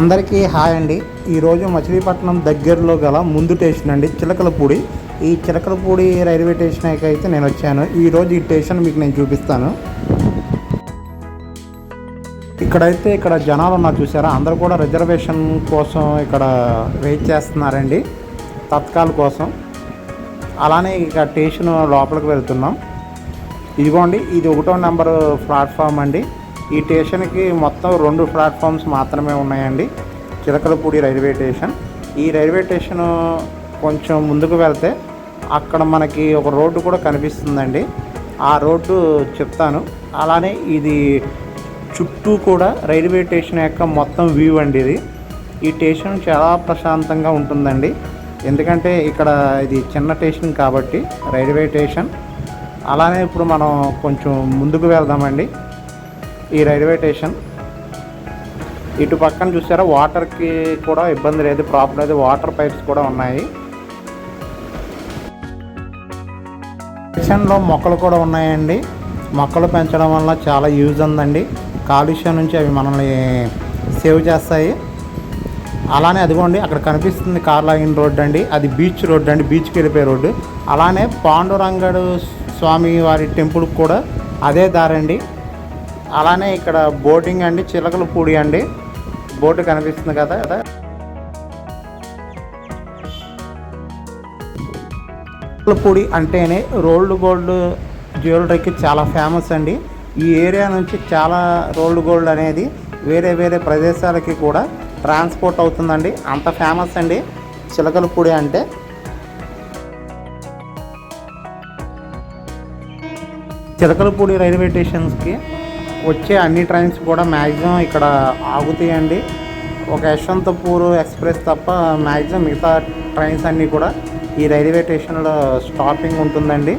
అందరికీ హాయ్ అండి. ఈరోజు మచిలీపట్నం దగ్గరలో గల ముందు స్టేషన్ అండి చిలకలపూడి. ఈ చిలకలపూడి రైల్వే స్టేషన్ అయితే నేను వచ్చాను. ఈరోజు ఈ స్టేషన్ మీకు నేను చూపిస్తాను. ఇక్కడైతే ఇక్కడ జనాలు ఉన్నారు చూసారా? అందరూ కూడా రిజర్వేషన్ కోసం ఇక్కడ వెయిట్ చేస్తున్నారండి. తత్కాల్ కోసం. అలానే ఇక స్టేషన్ లోపలికి వెళ్తున్నాం. ఇదిగోండి ఇది ఒకటో నెంబర్ ప్లాట్ఫామ్ అండి. ఈ స్టేషన్కి మొత్తం రెండు ప్లాట్ఫామ్స్ మాత్రమే ఉన్నాయండి. Chilakalapudi railway station. ఈ రైల్వే స్టేషన్ కొంచెం ముందుకు వెళ్తే అక్కడ మనకి ఒక రోడ్డు కూడా కనిపిస్తుందండి. ఆ రోడ్డు చెప్తాను. అలానే ఇది చుట్టూ కూడా రైల్వే స్టేషన్ యొక్క మొత్తం వ్యూ అండి ఇది. ఈ స్టేషన్ చాలా ప్రశాంతంగా ఉంటుందండి. ఎందుకంటే ఇక్కడ ఇది చిన్న స్టేషన్ కాబట్టి రైల్వే స్టేషన్. అలానే ఇప్పుడు మనం కొంచెం ముందుకు వెళ్దామండి. ఈ రైల్వే స్టేషన్. ఇటు పక్కన చూసారా వాటర్కి కూడా ఇబ్బంది లేదు ప్రాబ్లం లేదు వాటర్ పైప్స్ కూడా ఉన్నాయి. స్టేషన్లో మొక్కలు కూడా ఉన్నాయండి. మొక్కలు పెంచడం వల్ల చాలా యూజ్ ఉందండి. కాలుష్యం నుంచి అవి మనల్ని సేవ్ చేస్తాయి. అలానే అదిగోండి అక్కడ కనిపిస్తుంది కార్లాగిన్ రోడ్ అండి. అది బీచ్ రోడ్ అండి బీచ్కి వెళ్ళిపోయే రోడ్డు. అలానే పాండురంగడు స్వామి వారి టెంపుల్ కూడా అదే దారండి. అలానే ఇక్కడ బోటింగ్ అండి చిలకలపూడి అండి. బోటు కనిపిస్తుంది కదా కదా చిలకలపూడి అంటేనే రోల్డ్ గోల్డ్ జ్యువెలరీకి చాలా ఫేమస్ అండి. ఈ ఏరియా నుంచి చాలా రోల్డ్ గోల్డ్ అనేది వేరే వేరే ప్రదేశాలకి కూడా ట్రాన్స్పోర్ట్ అవుతుందండి. అంత ఫేమస్ అండి చిలకలపూడి అంటే. చిలకలపూడి రైల్వే స్టేషన్స్కి వచ్చే అన్ని ట్రైన్స్ కూడా మ్యాక్సిమం ఇక్కడ ఆగుతాయండి. ఒక యశ్వంతపూర్ ఎక్స్ప్రెస్ తప్ప మ్యాక్సిమం మిగతా ట్రైన్స్ అన్నీ కూడా ఈ రైల్వే స్టేషన్లో స్టాపింగ్ ఉంటుందండి.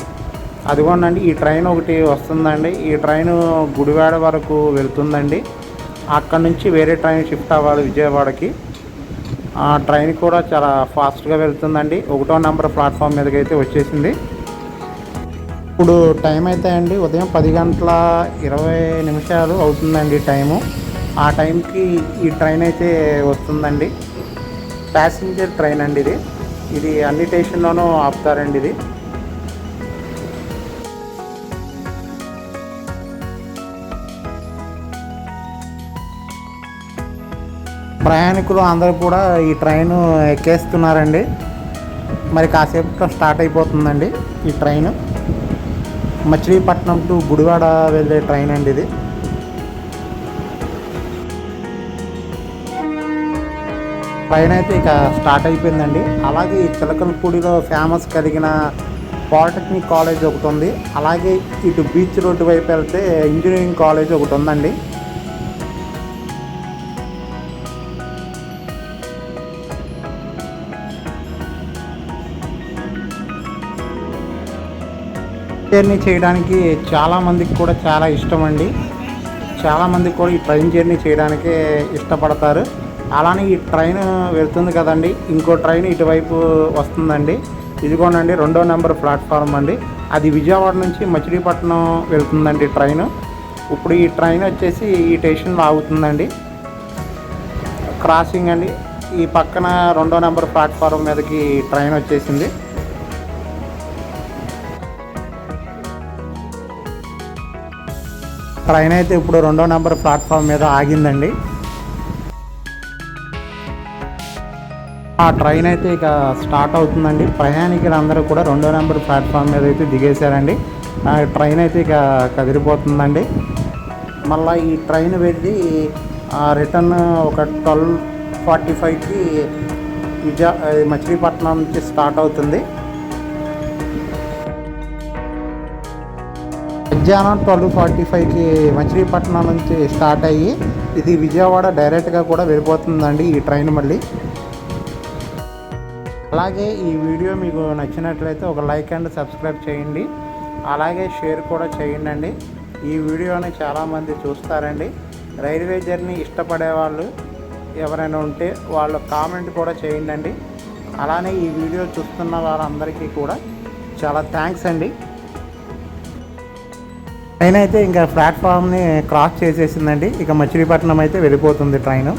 అదిగోనండి ఈ ట్రైన్ ఒకటి వస్తుందండి. ఈ ట్రైన్ గుడివాడ వరకు వెళ్తుందండి. అక్కడ నుంచి వేరే ట్రైన్ షిఫ్ట్ అవ్వాలి విజయవాడకి. ఆ ట్రైన్ కూడా చాలా ఫాస్ట్గా వెళ్తుందండి. ఒకటో నెంబర్ ప్లాట్ఫామ్ మీదకి అయితే వచ్చేసింది. ఇప్పుడు టైం అయితే అండి ఉదయం పది గంటల ఇరవై నిమిషాలు అవుతుందండి టైము. ఆ టైంకి ఈ ట్రైన్ అయితే వస్తుందండి. ప్యాసింజర్ ట్రైన్ అండి ఇది. ఇది అన్ని స్టేషన్లోనూ ఆపుతారండి ఇది. ప్రయాణికులు అందరూ కూడా ఈ ట్రైన్ ఎక్కేస్తున్నారండి. మరి కాసేపు స్టార్ట్ అయిపోతుందండి ఈ ట్రైన్. మచిలీపట్నం టు గుడివాడ వెళ్ళే ట్రైన్ అండి ఇది. ట్రైన్ అయితే ఇక స్టార్ట్ అయిపోయిందండి. అలాగే చిలకలపూడిలో ఫేమస్ కలిగిన పాలిటెక్నిక్ కాలేజ్ ఒకటి ఉంది. అలాగే ఇటు బీచ్ రోడ్డు వైపు వెళ్తే ఇంజనీరింగ్ కాలేజ్ ఒకటి ఉందండి. జర్నీ చేయడానికి చాలా మందికి కూడా చాలా ఇష్టం అండి చాలామందికి కూడా ఈ ట్రైన్ జర్నీ చేయడానికే ఇష్టపడతారు. అలానే ఈ ట్రైన్ వెళ్తుంది కదండి ఇంకో ట్రైన్ ఇటువైపు వస్తుందండి. ఇదిగోనండి రెండో నెంబర్ ప్లాట్ఫామ్ అండి. అది విజయవాడ నుంచి మచిలీపట్నం వెళ్తుందండి ట్రైన్. ఇప్పుడు ఈ ట్రైన్ వచ్చేసి ఈ స్టేషన్లో ఆగుతుందండి. క్రాసింగ్ అండి. ఈ పక్కన రెండో నెంబర్ ప్లాట్ఫారం మీదకి ట్రైన్ వచ్చేసింది. ట్రైన్ అయితే ఇప్పుడు రెండో నెంబర్ ప్లాట్ఫామ్ మీద ఆగిందండి. ఆ ట్రైన్ అయితే ఇక స్టార్ట్ అవుతుందండి. ప్రయాణికులు అందరూ కూడా రెండో నెంబర్ ప్లాట్ఫామ్ మీద అయితే దిగేశారండి. ఆ ట్రైన్ అయితే ఇక కదిలిపోతుందండి మళ్ళీ ఈ ట్రైన్ వెళ్ళి రిటర్న్ ఒక ట్వెల్వ్ ఫార్టీ ఫైవ్కి విజయ మచిలీపట్నం నుంచి స్టార్ట్ అవుతుంది. మధ్యాహ్నం ట్వెల్వ్ ఫార్టీ ఫైవ్కి మచిలీపట్నం నుంచి స్టార్ట్ అయ్యి ఇది విజయవాడ డైరెక్ట్గా కూడా వెళ్ళిపోతుందండి ఈ ట్రైన్ మళ్ళీ. అలాగే ఈ వీడియో మీకు నచ్చినట్లయితే ఒక లైక్ అండ్ సబ్స్క్రైబ్ చేయండి. అలాగే షేర్ కూడా చేయండి అండి ఈ వీడియోని చాలామంది చూస్తారండి. రైల్వే జర్నీ ఇష్టపడే వాళ్ళు ఎవరైనా ఉంటే వాళ్ళు కామెంట్ కూడా చేయండి అండి అలానే ఈ వీడియో చూస్తున్న వాళ్ళందరికీ కూడా చాలా థ్యాంక్స్ అండి. ట్రైన్ అయితే ఇంకా ప్లాట్ఫామ్ని క్రాస్ చేసేసిందండి. ఇక మచిలీపట్నం అయితే వెళ్ళిపోతుంది ట్రైన్.